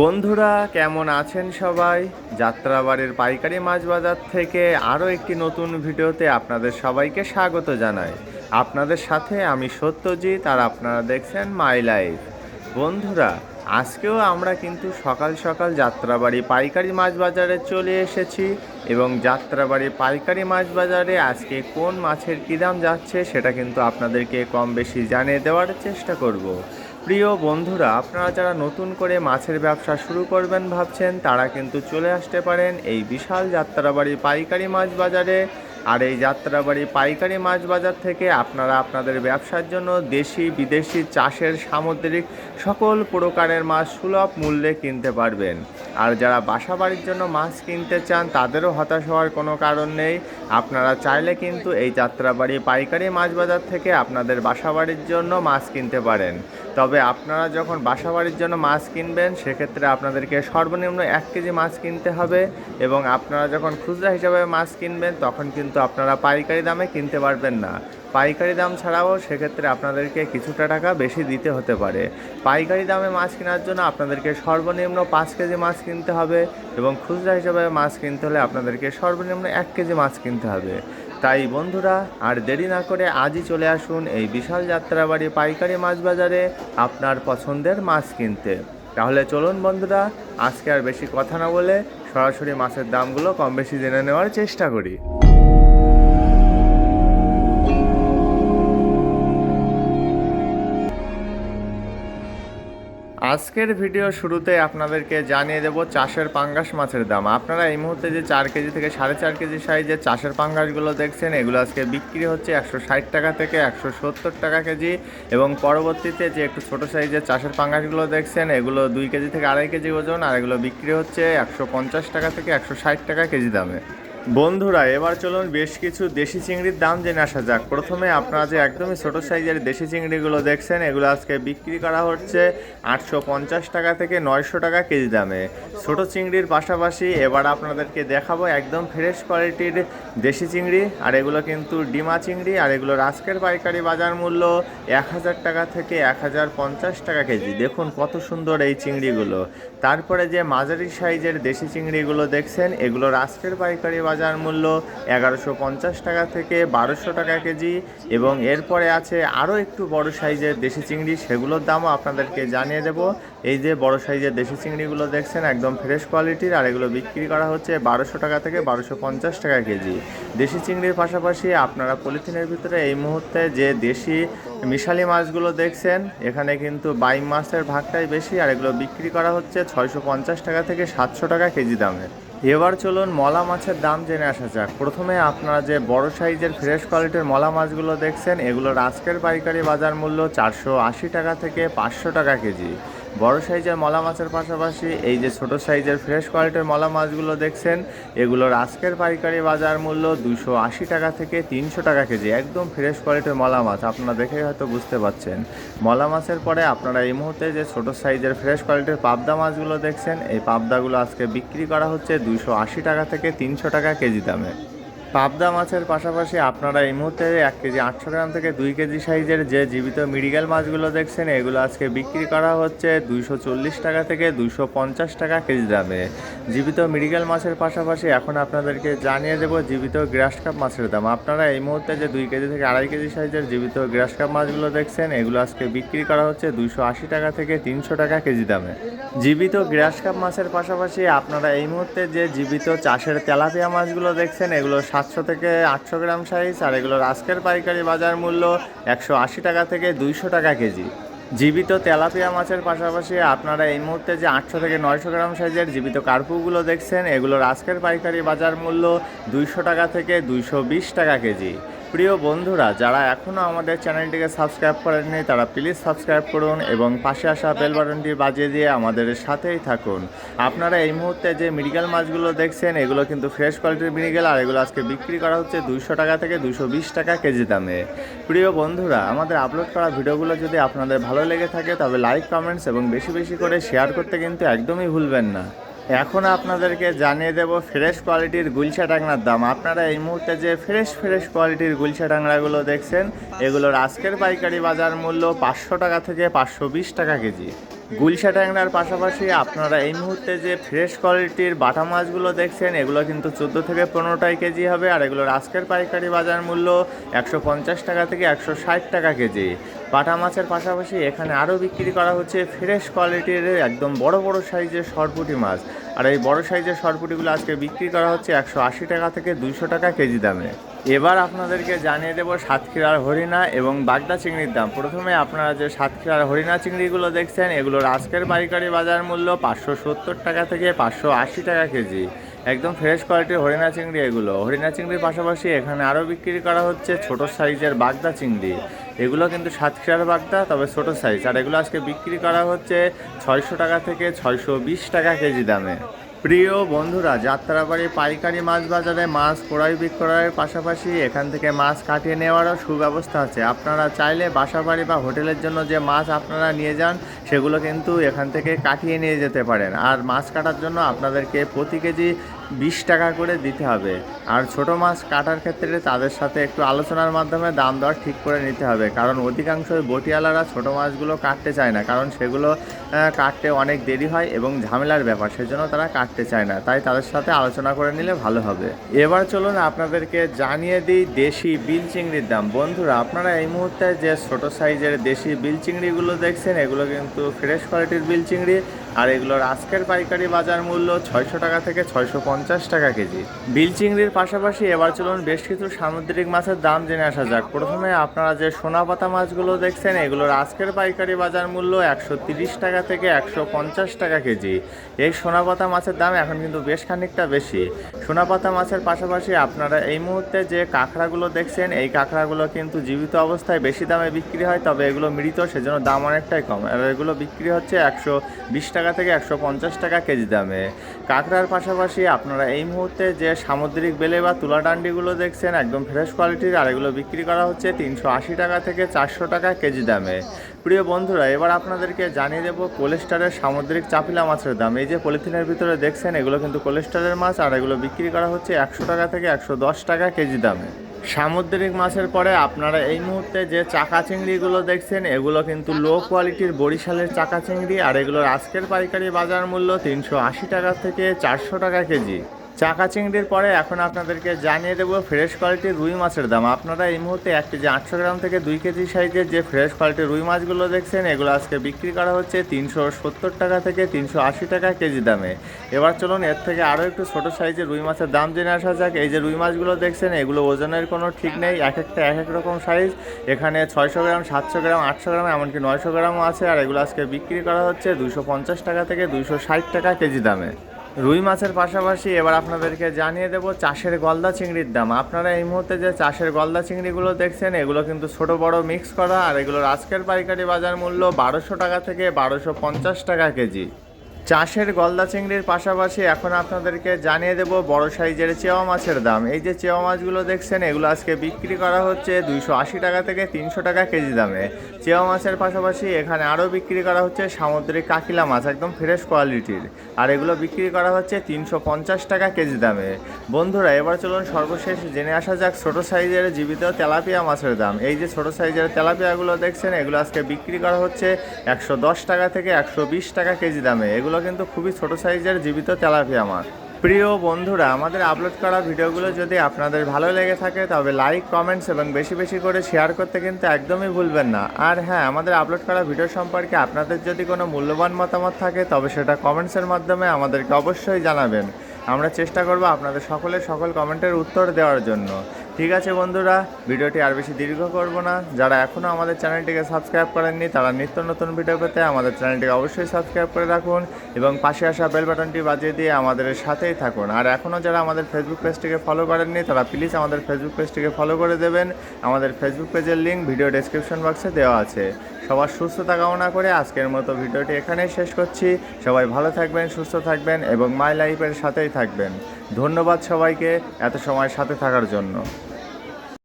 বন্ধুরা, কেমন আছেন সবাই? যাত্রাবাড়ির পাইকারি মাছ বাজার থেকে আরও একটি নতুন ভিডিওতে আপনাদের সবাইকে স্বাগত জানাই। আপনাদের সাথে আমি সত্যজিৎ আর আপনারা দেখছেন মাই লাইফ। বন্ধুরা, আজকেও আমরা কিন্তু সকাল সকাল যাত্রাবাড়ি পাইকারি মাছ বাজারে চলে এসেছি এবং যাত্রাবাড়ি পাইকারি মাছ বাজারে আজকে কোন মাছের কী দাম যাচ্ছে সেটা কিন্তু আপনাদেরকে কম বেশি জানিয়ে দেওয়ার চেষ্টা করব। প্রিয় বন্ধুরা, আপনারা যারা নতুন করে মাছের ব্যবসা শুরু করবেন ভাবছেন, তারা কিন্তু চলে আসতে পারেন এই বিশাল যাত্রাবাড়ি পাইকারি মাছ বাজারে। আর এই যাত্রাবাড়ি পাইকারি মাছ বাজার থেকে আপনারা আপনাদের ব্যবসার জন্য দেশি, বিদেশি চাষের সামুদ্রিক সকল প্রকারের মাছ সুলভ মূল্যে কিনতে পারবেন। আর যারা বাসা বাড়ির জন্য মাছ কিনতে চান, তাদেরও হতাশ হওয়ার কোনো কারণ নেই। আপনারা চাইলে কিন্তু এই যাত্রাবাড়ি পাইকারি মাছ বাজার থেকে আপনাদের বাসা বাড়ির জন্য মাছ কিনতে পারেন। তবে আপনারা যখন বাসা বাড়ির জন্য মাছ কিনবেন, সেক্ষেত্রে আপনাদেরকে সর্বনিম্ন এক কেজি মাছ কিনতে হবে এবং আপনারা যখন খুচরা হিসাবে মাছ কিনবেন, তখন কিন্তু আপনারা পাইকারি দামে কিনতে পারবেন না। পাইকারি দাম ছাড়াও সেক্ষেত্রে আপনাদেরকে কিছুটা টাকা বেশি দিতে হতে পারে। পাইকারি দামে মাছ কেনার জন্য আপনাদেরকে সর্বনিম্ন পাঁচ কেজি মাছ কিনতে হবে এবং খুচরা হিসাবে মাছ কিনতে হলে আপনাদেরকে সর্বনিম্ন এক কেজি মাছ কিনতে হবে। তাই বন্ধুরা, আর দেরি না করে আজই চলে আসুন এই বিশাল যাত্রাবাড়ি পাইকারি মাছ বাজারে আপনার পছন্দের মাছ কিনতে। তাহলে চলুন বন্ধুরা, আজকে আর বেশি কথা না বলে সরাসরি মাছের দামগুলো কম বেশি জেনে নেওয়ার চেষ্টা করি। আজকের ভিডিও শুরুতে আপনাদেরকে জানিয়ে দেব চাষের পাঙ্গাস মাছের দাম। আপনারা এই মুহূর্তে যে চার কেজি থেকে সাড়ে চার কেজি সাইজের চাষের পাঙ্গাসগুলো দেখছেন, এগুলো আজকে বিক্রি হচ্ছে একশো ষাট টাকা থেকে একশো সত্তর টাকা কেজি এবং পরবর্তীতে যে একটু ছোট সাইজের চাষের পাঙ্গাসগুলো দেখছেন, এগুলো দুই কেজি থেকে আড়াই কেজি ওজন, আর এগুলো বিক্রি হচ্ছে একশো পঞ্চাশ টাকা থেকে একশো ষাট টাকা কেজি দামে। বন্ধুরা, এবার চলুন বেশ কিছু দেশি চিংড়ির দাম জেনে আসা যাক। প্রথমে আপনারা যে একদমই ছোটো সাইজের দেশি চিংড়িগুলো দেখছেন, এগুলো আজকে বিক্রি করা হচ্ছে আটশো পঞ্চাশ টাকা থেকে নয়শো টাকা কেজি দামে। ছোট চিংড়ির পাশাপাশি এবার আপনাদেরকে দেখাবো একদম ফ্রেশ কোয়ালিটির দেশি চিংড়ি, আর এগুলো কিন্তু ডিমা চিংড়ি, আর এগুলোর আজকের পাইকারি বাজার মূল্য এক হাজার টাকা থেকে এক হাজার পঞ্চাশ টাকা কেজি। দেখুন কত সুন্দর এই চিংড়িগুলো। তারপরে যে মাঝারি সাইজের দেশি চিংড়িগুলো দেখছেন, এগুলোর আজকের পাইকারি বাজার মূল্য এগারোশো পঞ্চাশ টাকা থেকে বারোশো টাকা কেজি এবং এরপরে আছে আরও একটু বড় সাইজের দেশি চিংড়ি, সেগুলোর দামও আপনাদেরকে জানিয়ে দেব। এই যে বড় সাইজের দেশি চিংড়িগুলো দেখছেন, একদম ফ্রেশ কোয়ালিটির আর এগুলো বিক্রি করা হচ্ছে বারোশো টাকা থেকে বারোশো পঞ্চাশ টাকা কেজি। দেশি চিংড়ির পাশাপাশি আপনারা পলিথিনের ভিতরে এই মুহূর্তে যে দেশি মিশালি মাছগুলো দেখছেন, এখানে কিন্তু বাইম মাছের ভাগটাই বেশি, আর এগুলো বিক্রি করা হচ্ছে ছয়শো পঞ্চাশ টাকা থেকে সাতশো টাকা কেজি দামে। এবার চলুন মলা মাছের দাম জেনে আসা যাক। প্রথমে আপনারা যে বড় সাইজের ফ্রেশ কোয়ালিটির মলা মাছগুলো দেখছেন, এগুলোর আজকের পাইকারি বাজার মূল্য চারশো আশি টাকা থেকে পাঁচশো টাকা কেজি। বড় সাইজের মলা মাছের পাশাপাশি এই যে ছোট সাইজের ফ্রেশ কোয়ালিটির মলা মাছগুলো দেখছেন, এগুলোর আজকের পাইকারি বাজার মূল্য দুশো আশি টাকা থেকে তিনশো টাকা কেজি, একদম ফ্রেশ কোয়ালিটির মলা মাছ। আপনারা দেখেই হয়তো বুঝতে পারছেন। মলা মাছের পরে আপনারা এই মুহূর্তে যে ছোট সাইজের ফ্রেশ কোয়ালিটির পাবদা মাছগুলো দেখছেন, এই পাবদাগুলো আজকে বিক্রি করা হচ্ছে দুশো আশি টাকা থেকে তিনশো টাকা কেজি দামে। পাবদা মাছের পাশাপাশি আপনারা এই মুহূর্তে এক কেজি আটশো গ্রাম থেকে দুই কেজি সাইজের যে জীবিত মিডিগাল মাছগুলো দেখছেন, এগুলো আজকে বিক্রি করা হচ্ছে দুইশো চল্লিশ টাকা থেকে দুইশো পঞ্চাশ টাকা কেজি দামে। জীবিত মিডিগাল মাছের পাশাপাশি এখন আপনাদেরকে জানিয়ে দেবো জীবিত গ্রাস কাপ মাছের দাম। আপনারা এই মুহূর্তে যে দুই কেজি থেকে আড়াই কেজি সাইজের জীবিত গ্রাস কাপ মাছগুলো দেখছেন, এগুলো আজকে বিক্রি করা হচ্ছে দুইশো আশি টাকা থেকে তিনশো টাকা কেজি দামে। জীবিত গ্রাস কাপ মাছের পাশাপাশি আপনারা এই মুহূর্তে যে জীবিত চাষের তেলাপিয়া মাছগুলো দেখছেন, এগুলো সাতশো থেকে আটশো গ্রাম সাইজ আর এগুলোর আজকের পাইকারি বাজার মূল্য একশো আশি টাকা থেকে দুইশো টাকা কেজি। জীবিত তেলাপিয়া মাছের পাশাপাশি আপনারা এই মুহূর্তে যে আটশো থেকে নয়শো গ্রাম সাইজের জীবিত কার্পুগুলো দেখছেন, এগুলোর আজকের পাইকারি বাজার মূল্য দুইশো টাকা থেকে দুইশো বিশ টাকা কেজি। প্রিয় বন্ধুরা, যারা এখনও আমাদের চ্যানেলটিকে সাবস্ক্রাইব করেননি, তারা প্লিজ সাবস্ক্রাইব করুন এবং পাশে আসা বেল বাটনটি বাজিয়ে দিয়ে আমাদের সাথেই থাকুন। আপনারা এই মুহূর্তে যে মেডিকেল মাছগুলো দেখছেন, এগুলো কিন্তু ফ্রেশ কোয়ালিটির মেডিকেল আর এগুলো আজকে বিক্রি করা হচ্ছে দুইশো টাকা থেকে দুশো টাকা কেজি দামে। প্রিয় বন্ধুরা, আমাদের আপলোড করা ভিডিওগুলো যদি আপনাদের ভালো লেগে থাকে তবে লাইক, কমেন্টস এবং বেশি বেশি করে শেয়ার করতে কিন্তু একদমই ভুলবেন না। এখন আপনাদেরকে জানিয়ে দেব ফ্রেশ কোয়ালিটির গুলশা টাংরার দাম। আপনারা এই মুহূর্তে যে ফ্রেশ ফ্রেশ কোয়ালিটির গুলশা টাংরাগুলো দেখছেন, এগুলোর আজকের পাইকারি বাজার মূল্য পাঁচশো টাকা থেকে পাঁচশো বিশ টাকা কেজি। গুলশা ট্যাংরার পাশাপাশি আপনারা এই মুহূর্তে যে ফ্রেশ কোয়ালিটির বাটা মাছগুলো দেখছেন, এগুলো কিন্তু চোদ্দ থেকে পনেরোটাই কেজি হবে আর এগুলোর আজকের পাইকারি বাজার মূল্য একশো পঞ্চাশ টাকা থেকে একশো ষাট টাকা কেজি। বাটা মাছের পাশাপাশি এখানে আরও বিক্রি করা হচ্ছে ফ্রেশ কোয়ালিটির একদম বড় বড় সাইজের সরপুটি মাছ। আর এই বড় সাইজের সরপুটিগুলো আজকে বিক্রি করা হচ্ছে একশো আশি টাকা থেকে দুইশো টাকা কেজি দামে। এবার আপনাদেরকে জানিয়ে দেবো সাতক্ষীরার হরিণা এবং বাগদা চিংড়ির দাম। প্রথমে আপনারা যে সাতক্ষীরার হরিণা চিংড়িগুলো দেখছেন, এগুলোর আজকের পাইকারি বাজার মূল্য পাঁচশো সত্তর টাকা থেকে পাঁচশো আশি টাকা কেজি। একদম ফ্রেশ কোয়ালিটির হরিণা চিংড়ি এগুলো। হরিণা চিংড়ির পাশাপাশি এখানে আরও বিক্রি করা হচ্ছে ছোট সাইজের বাগদা চিংড়ি। এগুলো কিন্তু সাতক্ষীরার বাগদা, তবে ছোট সাইজ আর এগুলো আজকে বিক্রি করা হচ্ছে ছয়শো টাকা থেকে ছয়শো বিশ টাকা কেজি দামে। প্রিয় বন্ধুরা, যাত্রাবাড়ি পাইকারি মাছ বাজারে মাছ ক্রয় বিক্রয়ের পাশাপাশি এখান থেকে মাছ কাটিয়ে নেওয়ারও সুব্যবস্থা আছে। আপনারা চাইলে বাসাবাড়ি বা হোটেলের জন্য যে মাছ আপনারা নিয়ে যান, সেগুলো কিন্তু এখান থেকে কাটিয়ে নিয়ে যেতে পারেন। আর মাছ কাটার জন্য আপনাদেরকে প্রতি কেজি বিশ টাকা করে দিতে হবে। আর ছোট মাছ কাটার ক্ষেত্রে তাদের সাথে একটু আলোচনার মাধ্যমে দাম দর ঠিক করে নিতে হবে। কারণ অধিকাংশই বটিয়ালারা ছোট মাছগুলো কাটতে চায় না। কারণ সেগুলো কাটতে অনেক দেরি হয় এবং ঝামেলার ব্যাপার। সেজন্য তারা কাটতে চায় না। তাই তাদের সাথে আলোচনা করে নিলে ভালো হবে। এবার চলুন আপনাদেরকে জানিয়ে দিই দেশি বিল চিংড়ির দাম। বন্ধুরা, আপনারা এই মুহূর্তে যে ছোট সাইজের দেশি বিল চিংড়িগুলো দেখছেন, এগুলো কিন্তু ফ্রেশ কোয়ালিটির বিল চিংড়ি আর এগুলোর আজকের পাইকারি বাজার মূল্য ছয়শো টাকা থেকে ছয়শো পঞ্চাশ টাকা কেজি। বিল চিংড়ির পাশাপাশি এবার চলুন বেশ কিছু সামুদ্রিক মাছের দাম জেনে আসা যাক। প্রথমে আপনারা যে সোনাপাতা মাছগুলো দেখছেন, এগুলোর আজকের পাইকারি বাজার মূল্য একশো টাকা থেকে একশো পঞ্চাশ টাকা কেজি। এই সোনাপাতা মাছের দাম এখন কিন্তু বেশ খানিকটা বেশি। সোনাপাতা মাছের পাশাপাশি আপনারা এই মুহূর্তে যে কাঁকড়াগুলো দেখছেন, এই কাঁকড়াগুলো কিন্তু জীবিত অবস্থায় বেশি দামে বিক্রি হয়, তবে এগুলো মৃত, সেজন্য দাম অনেকটাই কম। আর এগুলো বিক্রি হচ্ছে একশো বিশ টাকা থেকে একশো পঞ্চাশ টাকা কেজি দামে। কাঁকড়ার পাশাপাশি আপনারা এই মুহূর্তে যে সামুদ্রিক বেলে বা তুলা ডান্ডিগুলো দেখছেন, একদম ফ্রেশ কোয়ালিটির আর এগুলো বিক্রি করা হচ্ছে তিনশো আশি টাকা থেকে চারশো টাকা কেজি দামে। প্রিয় বন্ধুরা, এবার আপনাদেরকে জানিয়ে দেবো কোলেস্টারের সামুদ্রিক চাপিলা মাছের দাম। এই যে পলিথিনের ভিতরে দেখছেন, এগুলো কিন্তু কোলেস্টারের মাছ, আর এগুলো বিক্রি করা হচ্ছে একশো টাকা থেকে একশো দশ টাকা কেজি দামে। সামুদ্রিক মাছের পরে আপনারা এই মুহূর্তে যে চাকা চিংড়িগুলো দেখছেন, এগুলো কিন্তু লো কোয়ালিটির বরিশালের চাকা চিংড়ি, আর এগুলোর আজকের পাইকারি বাজার মূল্য তিনশো আশি টাকা থেকে চারশো টাকা কেজি। চাকা চিংড়ির পরে এখন আপনাদেরকে জানিয়ে দেবো ফ্রেশ কোয়ালিটির রুই মাছের দাম। আপনারা এই মুহূর্তে এক কেজি আটশো গ্রাম থেকে দুই কেজি সাইজের যে ফ্রেশ কোয়ালিটির রুই মাছগুলো দেখছেন, এগুলো আজকে বিক্রি করা হচ্ছে তিনশো সত্তর টাকা থেকে তিনশো আশি টাকা কেজি দামে। এবার চলুন এর থেকে আরও একটু ছোটো সাইজের রুই মাছের দাম জেনে আসা যাক। এই যে রুই মাছগুলো দেখছেন, এগুলো ওজনের কোনো ঠিক নেই, এক একটা এক এক রকম সাইজ এখানে ছয়শো গ্রাম, সাতশো গ্রাম, আটশো গ্রাম, এমনকি নয়শো গ্রামও আছে, আর এগুলো আজকে বিক্রি করা হচ্ছে দুশো পঞ্চাশ টাকা থেকে দুশো ষাট টাকা কেজি দামে। রুই মাছের পাশাপাশি এবার আপনাদেরকে জানিয়ে দেব চাষের গলদা চিংড়ির দাম। আপনারা এই মুহূর্তে যে চাষের গলদা চিংড়িগুলো দেখছেন, এগুলো কিন্তু ছোট বড় মিক্স করা, আর এগুলোর আজকের পাইকারি বাজার মূল্য বারোশো টাকা থেকে বারোশো পঞ্চাশ টাকা কেজি। চাষের গলদা চিংড়ির পাশাপাশি এখন আপনাদেরকে জানিয়ে দেব বড় সাইজের চেওয়া মাছের দাম। এই যে চেওয়া মাছগুলো দেখছেন, এগুলো আজকে বিক্রি করা হচ্ছে দুইশো আশি টাকা থেকে তিনশো টাকা কেজি দামে। চেওয়া মাছের পাশাপাশি এখানে আরও বিক্রি করা হচ্ছে সামুদ্রিক কাকিলা মাছ, একদম ফ্রেশ কোয়ালিটির। আর এগুলো বিক্রি করা হচ্ছে তিনশো পঞ্চাশ টাকা কেজি দামে। বন্ধুরা, এবার চলুন সর্বশেষ জেনে আসা যাক ছোটো সাইজের জীবিত তেলাপিয়া মাছের দাম। এই যে ছোটো সাইজের তেলাপিয়াগুলো দেখছেন, এগুলো আজকে বিক্রি করা হচ্ছে একশো দশ টাকা থেকে একশো বিশ টাকা কেজি দামে। এগুলো কিন্তু খুবই ছোট সাইজের জীবিত তেলাপিয়া মাছ প্রিয় বন্ধুরা, আমাদের আপলোড করা ভিডিওগুলো যদি আপনাদের ভালো লেগে থাকে, তবে লাইক কমেন্টস এবং বেশি বেশি করে শেয়ার করতে কিন্তু একদমই ভুলবেন না। আর হ্যাঁ আমাদের আপলোড করা ভিডিও সম্পর্কে আপনাদের যদি কোনো মূল্যবান মতামত থাকে, তবে সেটা কমেন্টসের মাধ্যমে আমাদেরকে অবশ্যই জানাবেন। আমরা চেষ্টা করব আপনাদের সকলের সকল কমেন্টের উত্তর দেওয়ার জন্য। ঠিক আছে বন্ধুরা, ভিডিওটি আর বেশি দীর্ঘ করব না। যারা এখনও আমাদের চ্যানেলটিকে সাবস্ক্রাইব করেননি, তারা নিত্য নতুন ভিডিও পেতে আমাদের চ্যানেলটিকে অবশ্যই সাবস্ক্রাইব করে রাখুন এবং পাশে আসা বেল বাটনটি বাজিয়ে দিয়ে আমাদের সাথেই থাকুন। আর এখনও যারা আমাদের ফেসবুক পেজটিকে ফলো করেননি, তারা প্লিজ আমাদের ফেসবুক পেজটিকে ফলো করে দেবেন। আমাদের ফেসবুক পেজের লিঙ্ক ভিডিও ডেসক্রিপশন বক্সে দেওয়া আছে। সবার সুস্থতা কামনা করে আজকের মতো ভিডিওটি এখানেই শেষ করছি। সবাই ভালো থাকবেন, সুস্থ থাকবেন এবং মাই লাইফের সাথেই থাকবেন। ধন্যবাদ সবাইকে এত সময় সাথে থাকার জন্য।